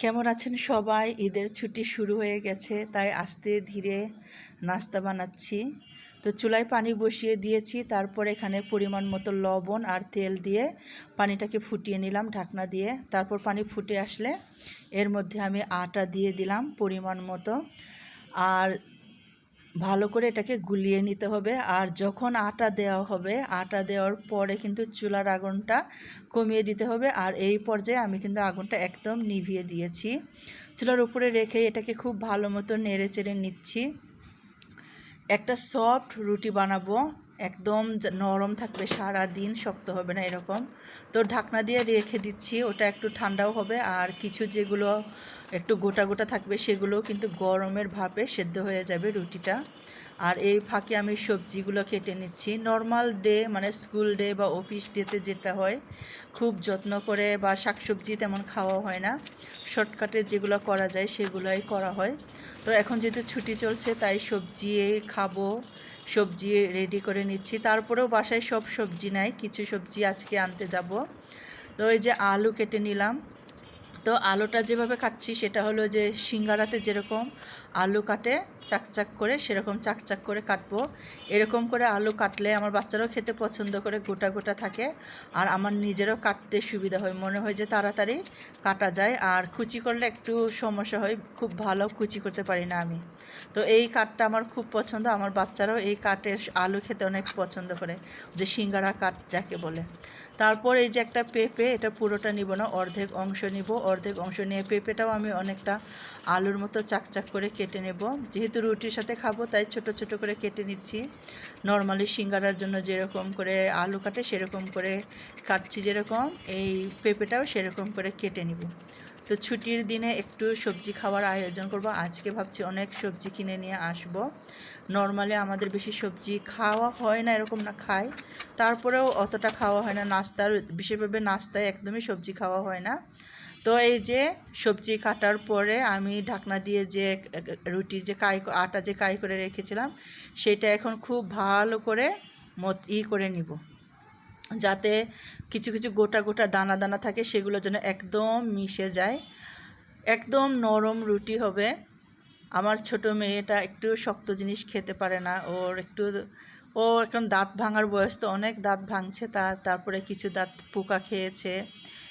কেমন আছেন সবাই? ঈদের ছুটি শুরু হয়ে গেছে, তাই আস্তে ধীরে নাস্তা বানাচ্ছি। তো চুলায় পানি বসিয়ে দিয়েছি, তারপর এখানে পরিমাণ মতো লবণ আর তেল দিয়ে পানিটাকে ফুটিয়ে নিলাম ঢাকনা দিয়ে। তারপর পানি ফুটে আসলে এর মধ্যে আমি আটা দিয়ে দিলাম পরিমাণ মতো। আর ভালো করে এটাকে গুলিয়ে নিতে হবে। আর যখন আটা দেওয়া হবে, আটা দেওয়ার পরে কিন্তু চুলার আগুনটা কমিয়ে দিতে হবে। আর এই পর্যায়ে আমি কিন্তু আগুনটা একদম নিভিয়ে দিয়েছি। চুলার উপরে রেখে এটাকে খুব ভালো মতো নেড়ে চেড়ে নিচ্ছি। একটা সফট রুটি বানাবো। একদম নরম থাকবে সারা দিন শক্ত হবে না এরকম। তো ঢাকনা দিয়ে রেখে দিচ্ছি, ওটা একটু ঠান্ডাও হবে। আর কিছু যেগুলো একটু গোটা গোটা থাকবে সেগুলো কিন্তু গরমের ভাপে সেদ্ধ হয়ে যাবে রুটিটা। আর এই ফাঁকে আমি সবজিগুলো কেটে নিচ্ছি। নর্মাল ডে মানে স্কুল ডে বা অফিস ডেতে যেটা হয়, খুব যত্ন করে বা শাকসবজি তেমন খাওয়া হয় না। শর্টকাটে যেগুলো করা যায়, সেগুলোই করা হয়। তো এখন যেহেতু ছুটি চলছে, তাই সবজি খাব, সবজি রেডি করে নিচ্ছি। তারপরেও বাসায় সব সবজি নাই, কিছু সবজি আজকে আনতে যাব। তো এই যে আলু কেটে নিলাম। তো আলুটা যেভাবে কাটছি সেটা হলো যে সিঙ্গারাতে যেরকম আলু কাটে, চাকচাক করে সেরকম চাকচাক করে কাটবো। এরকম করে আলু কাটলে আমার বাচ্চারাও খেতে পছন্দ করে, গোটা গোটা থাকে। আর আমার নিজেরও কাটতে সুবিধা হয়। মনে হয় যে তাড়াতাড়ি কাটা যায়। আর কুচি করলে একটু সমস্যা হয়, খুব ভালো কুচি করতে পারি না আমি। তো এই কাঠটা আমার খুব পছন্দ। আমার বাচ্চারাও এই কাঠের আলু খেতে অনেক পছন্দ করে, যে সিঙ্গারা কাঠ যাকে বলে। তারপর এই যে একটা পেঁপে, এটা পুরোটা নিব না, অর্ধেক অংশ নিব। অর্ধেক অংশ নিয়ে পেঁপেটাও আমি অনেকটা আলুর মতো চাকচাক করে কেটে নেব। যেহেতু রুটির সাথে খাব, তাই ছোট ছোট করে কেটে নিচ্ছি। নর্মালি সিঙ্গারার জন্য যেরকম করে আলু কাটে, সেরকম করে কাটছি যেরকম। এই পেঁপেটাও সেরকম করে কেটে নিব। তো ছুটির দিনে একটু সবজি খাওয়ার আয়োজন করব। আজকে ভাবছি অনেক সবজি কিনে নিয়ে আসব। নর্মালি আমাদের বেশি সবজি খাওয়া হয় না, এরকম না খাই। তারপরেও অতটা খাওয়া হয় না। নাস্তার, বিশেষভাবে নাস্তায় একদমই সবজি খাওয়া হয় না। তো এই যে সবজি কাটার পরে আমি ঢাকনা দিয়ে যে রুটি যে কাই, আটা যে কাই করে রেখেছিলাম, সেটা এখন খুব ভালো করে মত, ই করে নিব। যাতে কিছু কিছু গোটা গোটা দানা দানা থাকে, সেগুলো যেন একদম মিশে যায়। একদম নরম রুটি হবে। আমার ছোট মেয়েটা একটু শক্ত জিনিস খেতে পারে না। ওর একটু, ও এখন দাঁত ভাঙার বয়স তো অনেক, দাঁত ভাঙছে তার। তারপরে কিছু দাঁত পোকা খেয়েছে।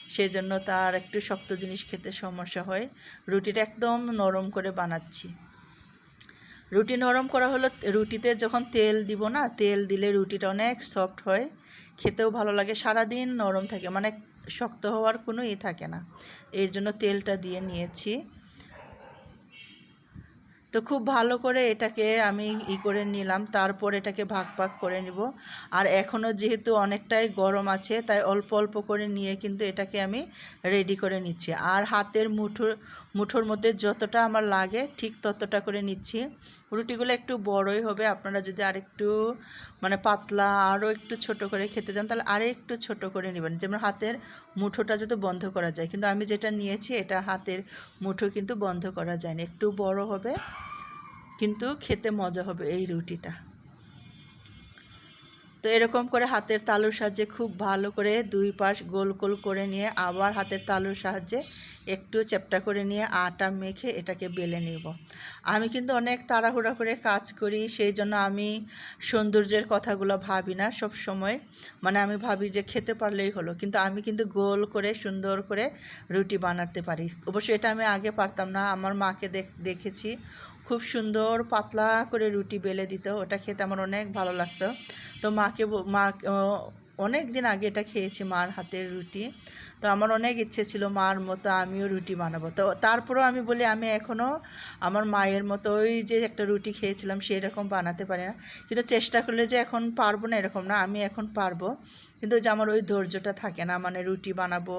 সেই জন্য তার একটু শক্ত জিনিস খেতে সমস্যা হয়। রুটিটা একদম নরম করে বানাচ্ছি। রুটি নরম করা হলো, রুটিতে যখন তেল দিব না, তেল দিলে রুটিটা অনেক সফট হয়। খেতেও ভালো লাগে, সারাদিন নরম থাকে মানে শক্ত হওয়ার কোনো ই থাকে না। এর জন্য তেলটা দিয়ে নিয়েছি। তো খুব ভালো করে এটাকে আমি ই করে নিলাম, তারপর এটাকে ভাগ ভাগ করে নিব। আর এখনও যেহেতু অনেকটাই গরম আছে, তাই অল্প অল্প করে নিয়ে কিন্তু এটাকে আমি রেডি করে নিচ্ছি। আর হাতের মুঠোর মুঠোর মধ্যে যতটা আমার লাগে ঠিক ততটা করে নিচ্ছি। রুটিগুলো একটু বড়ই হবে, আপনারা যদি আরেকটু মানে পাতলা আরও একটু ছোট করে খেতে চান, তাহলে আরও একটু ছোট করে নেবেন। যেমন হাতের মুঠোটা যাতে বন্ধ করা যায়, কিন্তু আমি যেটা নিয়েছি, এটা হাতের মুঠো কিন্তু বন্ধ করা যায় না একটু বড় হবে কিন্তু খেতে মজা হবে এই রুটিটা। তো এরকম করে হাতের তালুর সাহায্যে খুব ভালো করে দুই পাশ গোল গোল করে নিয়ে আবার হাতের তালুর সাহায্যে একটু চ্যাপটা করে নিয়ে আটা মেখে এটাকে বেলে নেব। আমি কিন্তু অনেক তাড়াহুড়া করে কাজ করি, সেই জন্য আমি সৌন্দর্যের কথাগুলো ভাবি না সব সময়। মানে আমি ভাবি যে খেতে পারলেই হলো, কিন্তু আমি কিন্তু গোল করে সুন্দর করে রুটি বানাতে পারি। অবশ্য এটা আমি আগে পারতাম না, আমার মাকে দেখ- দেখেছি। খুব সুন্দর পাতলা করে রুটি বেলে দিত। ওটা খেতে আমার অনেক ভালো লাগতো। তো মাকে মা অনেক দিন আগে এটা খেয়েছি মার হাতের রুটি। তো আমার অনেক ইচ্ছে ছিল মার মতো আমিও রুটি বানাবো। তো তারপরেও আমি বলি, আমি এখনও আমার মায়ের মতো ওই যে একটা রুটি খেয়েছিলাম সেই রকম বানাতে পারি না। কিন্তু চেষ্টা করলে যে এখন পারব না এরকম না, আমি এখন পারব। কিন্তু যে আমার ওই ধৈর্যটা থাকে না মানে রুটি বানাবো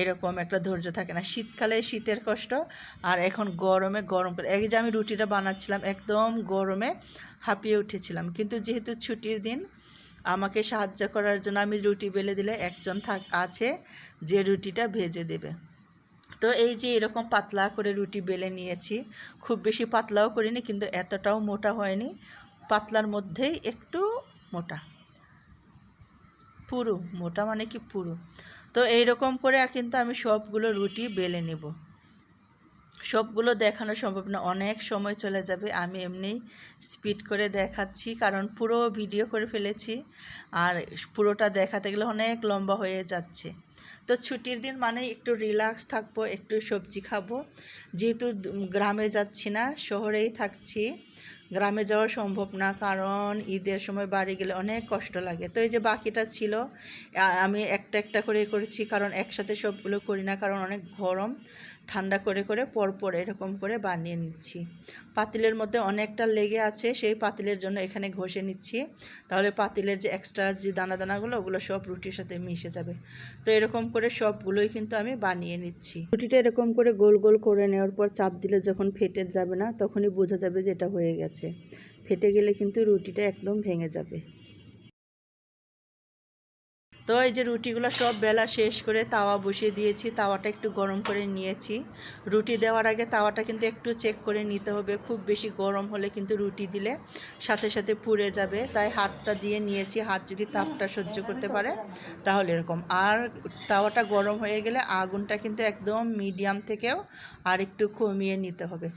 এরকম একটা ধৈর্য থাকে না। শীতকালে শীতের কষ্ট আর এখন গরমে গরম করে। এই যে আমি রুটিটা বানাচ্ছিলাম, একদম গরমে হাঁপিয়ে উঠেছিলাম। কিন্তু যেহেতু ছুটির দিন আমাকে সাহায্য করার জন্য আমি রুটি বেলে দিলে একজন থাক আছে যে রুটিটা ভেজে দেবে। তো এই যে এরকম পাতলা করে রুটি বেলে নিয়েছি, খুব বেশি পাতলাও করিনি কিন্তু এতটাও মোটা হয়নি, পাতলার মধ্যেই একটু মোটা। পুরু, মোটা মানে কি পুরু? তো এইরকম করে কিন্তু আমি সবগুলো রুটি বেলে নেব। সবগুলো দেখানো সম্ভব না। অনেক সময় চলে যাবে, আমি এমনি স্পিড করে দেখাচ্ছি, কারণ পুরো ভিডিও করে ফেলেছি। আর পুরোটা দেখাতে গেলে অনেক লম্বা হয়ে যাচ্ছে। তো ছুটির দিন মানে একটু রিল্যাক্স থাকব, একটু সবজি খাব। যেহেতু গ্রামে যাচ্ছি না, শহরেই থাকছি। গ্রামে যাওয়া সম্ভব না, কারণ ঈদের সময় বাড়ি গেলে অনেক কষ্ট লাগে। তো এই যে বাকিটা ছিল আমি একটা একটা করে করেছি, কারণ একসাথে সবগুলো করি না, কারণ অনেক গরম। ঠান্ডা করে করে পরপর এরকম করে বানিয়ে নিচ্ছি। পাতিলের মধ্যে অনেকটা লেগে আছে, সেই পাতিলের জন্য এখানে ঘষে নিচ্ছি। তাহলে পাতিলের যে এক্সট্রা যে দানা দানাগুলো, ওগুলো সব রুটির সাথে মিশে যাবে। তো এরকম করে সবগুলোই কিন্তু আমি বানিয়ে নিচ্ছি। রুটিটা এরকম করে গোল গোল করে নেওয়ার পর চাপ দিলে যখন ফেটে যাবে না, তখনই বোঝা যাবে যে এটা হয়ে গেছে। ফেটে গেলে কিন্তু রুটিটা একদম ভেঙে যাবে। তো এই যে রুটিগুলো সব বেলা শেষ করে তাওয়া বসিয়ে দিয়েছি, তাওয়াটা একটু গরম করে নিয়েছি। রুটি দেওয়ার আগে তাওয়াটা কিন্তু একটু চেক করে নিতে হবে, খুব বেশি গরম হলে কিন্তু রুটি দিলে সাথে সাথে পুড়ে যাবে। তাই হাতটা দিয়ে নিয়েছি, হাত যদি তাপটা সহ্য করতে পারে তাহলে এরকম। আর তাওয়াটা গরম হয়ে গেলে আগুনটা কিন্তু একদম মিডিয়াম থেকেও আর একটু কমিয়ে নিতে হবে।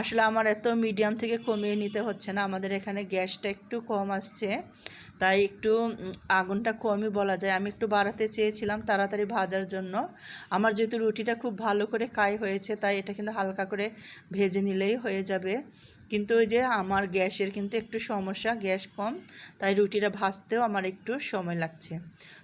আসলে আমার এত মিডিয়াম থেকে কমিয়ে নিতে হচ্ছে না, আমাদের এখানে গ্যাসটা একটু কম আসছে। তাই একটু আগুনটা কমই বলা যায়। আমি একটু বাড়াতে চেয়েছিলাম তাড়াতাড়ি ভাজার জন্য। আমার যেহেতু রুটিটা খুব ভালো করে কাই হয়েছে, তাই এটা কিন্তু হালকা করে ভেজে নিলেই হয়ে যাবে। কিন্তু ওই যে আমার গ্যাসের কিন্তু একটু সমস্যা, গ্যাস কম, তাই রুটিটা ভাজতেও আমার একটু সময় লাগছে।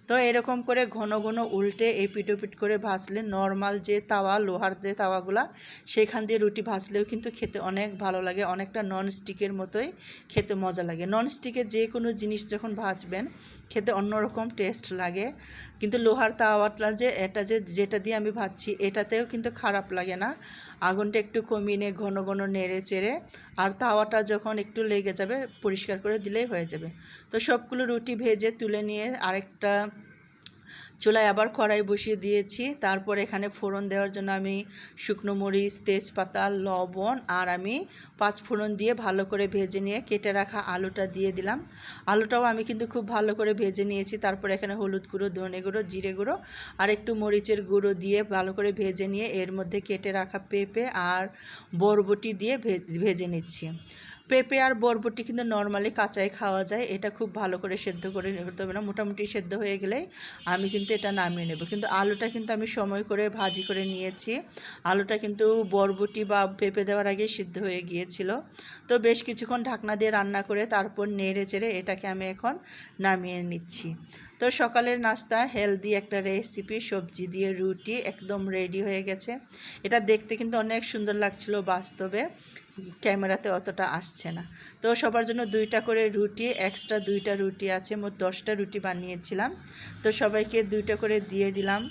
তো এরকম করে ঘন ঘন উল্টে এই পিটোপিট করে ভাজলে নর্মাল যে তাওয়া, লোহার যে তাওয়াগুলা, সেখান দিয়ে রুটি ভাজলেও কিন্তু খেতে অনেক ভালো লাগে, অনেকটা নন স্টিকের মতোই খেতে মজা লাগে। নন স্টিকের যে কোনো জিনিস যখন ভাজবেন, খেতে অন্যরকম টেস্ট লাগে। কিন্তু লোহার তাওয়াটা যে, এটা যে, যেটা দিয়ে আমি ভাজছি, এটাতেও কিন্তু খারাপ লাগে না। আগুনটা একটু কমিয়ে নিয়ে ঘন ঘন নেড়ে চেড়ে, আর তাওয়াটা যখন একটু লেগে যাবে, পরিষ্কার করে দিলেই হয়ে যাবে। তো সবগুলো রুটি ভেজে তুলে নিয়ে আরেকটা চুলায় আবার কড়াই বসিয়ে দিয়েছি। তারপর এখানে ফোড়ন দেওয়ার জন্য আমি শুকনো মরিচ, তেজপাতা, লবণ আর আমি পাঁচ ফোড়ন দিয়ে ভালো করে ভেজে নিয়ে কেটে রাখা আলুটা দিয়ে দিলাম। আলুটাও আমি কিন্তু খুব ভালো করে ভেজে নিয়েছি। তারপর এখানে হলুদ গুঁড়ো, ধনে গুঁড়ো, জিরে গুঁড়ো আর একটু মরিচের গুঁড়ো দিয়ে ভালো করে ভেজে নিয়ে এর মধ্যে কেটে রাখা পেঁপে আর বরবটি দিয়ে ভেজে নিচ্ছি। পেঁপে আর বরবটি কিন্তু নর্মালি কাঁচাই খাওয়া যায়। এটা খুব ভালো করে সেদ্ধ করে করতে হবে না। মোটামুটি সেদ্ধ হয়ে গেলেই আমি কিন্তু এটা নামিয়ে নেব। কিন্তু আলুটা কিন্তু আমি সময় করে ভাজি করে নিয়েছি। আলুটা কিন্তু বরবটি বা পেঁপে দেওয়ার আগে সিদ্ধ হয়ে গিয়েছিল। তো বেশ কিছুক্ষণ ঢাকনা দিয়ে রান্না করে তারপর নেড়ে চেড়ে এটাকে আমি এখন নামিয়ে নিচ্ছি। তো সকালের নাস্তা, হেলদি একটা রেসিপি সবজি দিয়ে রুটি একদম রেডি হয়ে গেছে। এটা দেখতে কিন্তু অনেক সুন্দর লাগছিল বাস্তবে, ক্যামেরাতে অতটা আসছে না। তো সবার জন্য দুইটা করে রুটি এক্সট্রা দুইটা রুটি আছে, মোট দশটা রুটি বানিয়েছিলাম। তো সবাইকে দুইটা করে দিয়ে দিলাম।